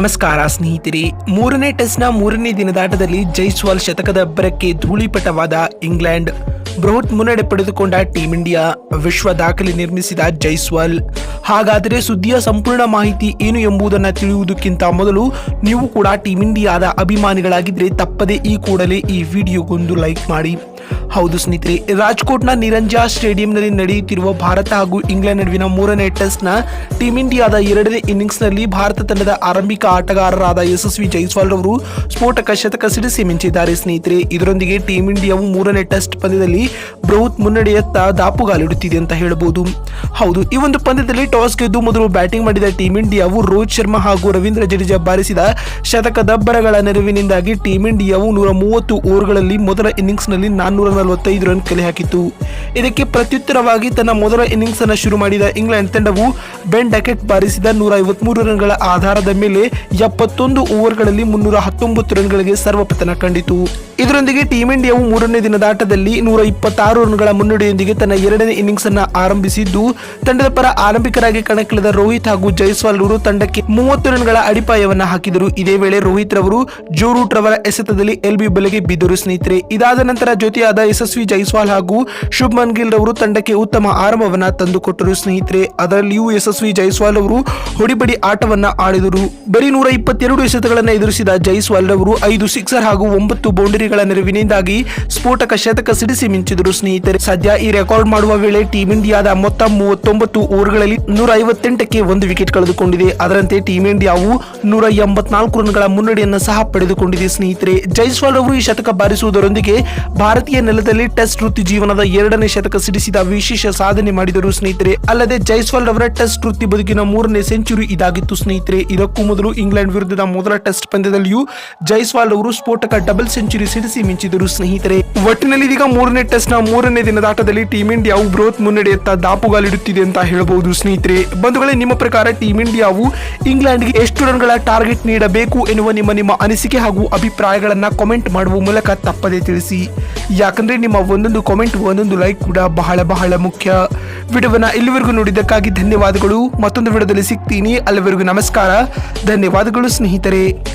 ನಮಸ್ಕಾರ ಸ್ನೇಹಿತರೆ, ಮೂರನೇ ಟೆಸ್ಟ್ನ ಮೂರನೇ ದಿನದಾಟದಲ್ಲಿ ಜೈಸ್ವಾಲ್ ಶತಕದ ಅಬ್ಬರಕ್ಕೆ ಧೂಳಿಪಟವಾದ ಇಂಗ್ಲೆಂಡ್, ಬೃಹತ್ ಮುನ್ನಡೆ ಪಡೆದುಕೊಂಡ ಟೀಂ ಇಂಡಿಯಾ, ವಿಶ್ವ ದಾಖಲೆ ನಿರ್ಮಿಸಿದ ಜೈಸ್ವಾಲ್. ಹಾಗಾದರೆ ಸುದ್ದಿಯ ಸಂಪೂರ್ಣ ಮಾಹಿತಿ ಏನು ಎಂಬುದನ್ನು ತಿಳಿಯುವುದಕ್ಕಿಂತ ಮೊದಲು ನೀವು ಕೂಡ ಟೀಂ ಇಂಡಿಯಾದ ಅಭಿಮಾನಿಗಳಾಗಿದ್ದರೆ ತಪ್ಪದೆ ಈ ಕೂಡಲೇ ಈ ವಿಡಿಯೋಗೊಂದು ಲೈಕ್ ಮಾಡಿ. ಹೌದು ಸ್ನೇಹಿತರೆ, ರಾಜ್ಕೋಟ್ನ ನಿರಂಜಾ ಸ್ಟೇಡಿಯಂನಲ್ಲಿ ನಡೆಯುತ್ತಿರುವ ಭಾರತ ಹಾಗೂ ಇಂಗ್ಲೆಂಡ್ ನಡುವಿನ ಮೂರನೇ ಟೆಸ್ಟ್ನ ಟೀಂ ಇಂಡಿಯಾದ ಎರಡನೇ ಇನ್ನಿಂಗ್ಸ್ನಲ್ಲಿ ಭಾರತ ತಂಡದ ಆರಂಭಿಕ ಆಟಗಾರರಾದ ಯಶಸ್ವಿ ಜೈಸ್ವಾಲ್ ಅವರು ಸ್ಫೋಟಕ ಶತಕ ಸಿಡಿಸಿ ಮಿಂಚಿದ್ದಾರೆ ಸ್ನೇಹಿತರೆ. ಇದರೊಂದಿಗೆ ಟೀಂ ಇಂಡಿಯಾವು ಮೂರನೇ ಟೆಸ್ಟ್ ಪಂದ್ಯದಲ್ಲಿ ಬೃಹತ್ ಮುನ್ನಡೆಯತ್ತ ದಾಪುಗಾಲಿಡುತ್ತಿದೆ ಅಂತ ಹೇಳಬಹುದು. ಹೌದು, ಈ ಒಂದು ಪಂದ್ಯದಲ್ಲಿ ಟಾಸ್ ಗೆದ್ದು ಮೊದಲು ಬ್ಯಾಟಿಂಗ್ ಮಾಡಿದ ಟೀಂ ಇಂಡಿಯಾವು ರೋಹಿತ್ ಶರ್ಮಾ ಹಾಗೂ ರವೀಂದ್ರ ಜಡೇಜಾ ಬಾರಿಸಿದ ಶತಕದಬ್ಬರಗಳ ನೆರವಿನಿಂದಾಗಿ ಟೀಂ ಇಂಡಿಯಾವು ನೂರ ಮೂವತ್ತು ಓವರ್ಗಳಲ್ಲಿ ಮೊದಲ ಇನ್ನಿಂಗ್ಸ್ನಲ್ಲಿ ನಾನ್ನೂರ ನಲವತ್ತೈದು ರನ್ ಕಲೆ ಹಾಕಿತು ಇದಕ್ಕೆ ಪ್ರತ್ಯುತ್ತರವಾಗಿ ತನ್ನ ಮೊದಲ ಇನ್ನಿಂಗ್ಸ್ ಅನ್ನು ಶುರು ಮಾಡಿದ ಇಂಗ್ಲೆಂಡ್ ತಂಡವು ಬೆನ್ ಡಕೆಟ್ ಬಾರಿಸಿದ ನೂರ ಐವತ್ಮೂರು ರನ್ಗಳ ಆಧಾರದ ಮೇಲೆ ಎಪ್ಪತ್ತೊಂದು ಓವರ್ಗಳಲ್ಲಿ ಮುನ್ನೂರ ಹತ್ತೊಂಬತ್ತು ರನ್ಗಳಿಗೆ ಸರ್ವಪತನ ಕಂಡಿತು. ಇದರೊಂದಿಗೆ ಟೀಂ ಇಂಡಿಯಾವು ಮೂರನೇ ದಿನದ ಆಟದಲ್ಲಿ ನೂರ ಇಪ್ಪತ್ತಾರು ರನ್ಗಳ ಮುನ್ನಡೆಯೊಂದಿಗೆ ತನ್ನ ಎರಡನೇ ಇನ್ನಿಂಗ್ಸ್ ಅನ್ನ ಆರಂಭಿಸಿದ್ದು, ತಂಡದ ಪರ ಆರಂಭಿಕರಾಗಿ ಕಣಕ್ಕಿಳಿದ ರೋಹಿತ್ ಹಾಗೂ ಜೈಸ್ವಾಲ್ ಅವರು ತಂಡಕ್ಕೆ ಮೂವತ್ತು ರನ್ಗಳ ಅಡಿಪಾಯವನ್ನು ಹಾಕಿದರು. ಇದೇ ವೇಳೆ ರೋಹಿತ್ ರವರು ಜೋ ರೂಟ್ ರವರ ಎಸೆತದಲ್ಲಿ ಎಲ್ಬಿ ಬಲೆಗೆ ಬಿದ್ದರು ಸ್ನೇಹಿತರೆ, ಇದಾದ ನಂತರ ಜೊತೆಯಾದ ಯಶಸ್ವಿ ಜೈಸ್ವಾಲ್ ಹಾಗೂ ಶುಭ್ಮನ್ ಗಿಲ್ ರವರು ತಂಡಕ್ಕೆ ಉತ್ತಮ ಆರಂಭವನ್ನ ತಂದುಕೊಟ್ಟರು. ಸ್ನೇಹಿತರೆ, ಅದರಲ್ಲಿಯೂ ಯಶಸ್ವಿ ಜೈಸ್ವಾಲ್ ಅವರು ಹೊಡಿಬಡಿ ಆಟವನ್ನ ಆಡಿದರು. ಬರೀ ನೂರ ಇಪ್ಪತ್ತೆರಡು ಎಸೆತಗಳನ್ನು ಎದುರಿಸಿದ ಜೈಸ್ವಾಲ್ ರವರು ಐದು ಸಿಕ್ಸರ್ ಹಾಗೂ ಒಂಬತ್ತು ಬೌಂಡರಿಗಳ ನೆರವಿನಿಂದಾಗಿ ಸ್ಫೋಟಕ ಶತಕ ಸಿಡಿಸಿ ಮಿಂಚಿದರು ಸ್ನೇಹಿತರೆ. ಸದ್ಯ ಈ ರೆಕಾರ್ಡ್ ಮಾಡುವ ವೇಳೆ ಟೀಂ ಇಂಡಿಯಾದ ಮೊತ್ತ ಮೂವತ್ತೊಂಬತ್ತು ಓವರ್ಗಳಲ್ಲಿ ನೂರ ಐವತ್ತೆಂಟಕ್ಕೆ ಒಂದು ವಿಕೆಟ್ ಕಳೆದುಕೊಂಡಿದೆ. ಅದರಂತೆ ಟೀಂ ಇಂಡಿಯಾವು ನೂರ ಎಂಬತ್ನಾಲ್ಕು ರನ್ಗಳ ಮುನ್ನಡೆಯನ್ನು ಸಹ ಪಡೆದುಕೊಂಡಿದೆ ಸ್ನೇಹಿತರೆ. ಜೈಸ್ವಾಲ್ ಅವರು ಈ ಶತಕ ಬಾರಿಸುವುದರೊಂದಿಗೆ ಭಾರತೀಯ ನೆಲದಲ್ಲಿ ಟೆಸ್ಟ್ ವೃತ್ತಿ ಜೀವನದ ಎರಡನೇ ಶತಕ ಸಿಡಿಸಿದ ವಿಶೇಷ ಸಾಧನೆ ಮಾಡಿದರು ಸ್ನೇಹಿತರೆ. ಅಲ್ಲದೆ ಜೈಸ್ವಾಲ್ ಅವರ ಟೆಸ್ಟ್ ವೃತ್ತಿ ಬದುಕಿನ ಮೂರನೇ ಸೆಂಚುರಿ ಇದಾಗಿತ್ತು ಸ್ನೇಹಿತರೆ. ಇದಕ್ಕೂ ಮೊದಲು ಇಂಗ್ಲೆಂಡ್ ವಿರುದ್ಧದ ಮೊದಲ ಟೆಸ್ಟ್ ಪಂದ್ಯದಲ್ಲಿಯೂ ಜೈಸ್ವಾಲ್ ಅವರು ಸ್ಫೋಟಕ ಡಬಲ್ ಸೆಂಚುರಿ ಸಿಡಿಸಿ ಮಿಂಚಿದರು ಸ್ನೇಹಿತರೆ. ಒಟ್ಟಿನಲ್ಲಿ ಇದೀಗ ಮೂರನೇ ಟೆಸ್ಟ್ನ ಮೂರನೇ ದಿನದ ಆಟದಲ್ಲಿ ಟೀಂ ಇಂಡಿಯಾವು ಬೃಹತ್ ಮುನ್ನಡೆಯತ್ತ ದಾಪುಗಾಲಿಡುತ್ತಿದೆ ಅಂತ ಹೇಳಬಹುದು ಸ್ನೇಹಿತರೆ. ಬಂಧುಗಳೇ, ನಿಮ್ಮ ಪ್ರಕಾರ ಟೀಂ ಇಂಡಿಯಾವು ಇಂಗ್ಲೆಂಡ್ಗೆ ಎಷ್ಟು ರನ್ಗಳ ಟಾರ್ಗೆಟ್ ನೀಡಬೇಕು ಎನ್ನುವ ನಿಮ್ಮ ನಿಮ್ಮ ಅನಿಸಿಕೆ ಹಾಗೂ ಅಭಿಪ್ರಾಯಗಳನ್ನ ಕಾಮೆಂಟ್ ಮಾಡುವ ಮೂಲಕ ತಪ್ಪದೇ ತಿಳಿಸಿ. ಯಾಕಂದ್ರೆ ನಿಮ್ಮ ಒಂದೊಂದು ಕಾಮೆಂಟ್, ಒಂದೊಂದು ಲೈಕ್ ಕೂಡ ಬಹಳ ಬಹಳ ಮುಖ್ಯ. ವಿಡಿಯೋವನ್ನ ಇಲ್ಲಿವರೆಗೂ ನೋಡಿದ್ದಕ್ಕಾಗಿ ಧನ್ಯವಾದಗಳು. ಮತ್ತೊಂದು ವಿಡಿಯೋದಲ್ಲಿ ಸಿಗ್ತೀನಿ. ಅಲ್ಲಿವರೆಗೂ ನಮಸ್ಕಾರ. ಧನ್ಯವಾದಗಳು ಸ್ನೇಹಿತರೆ.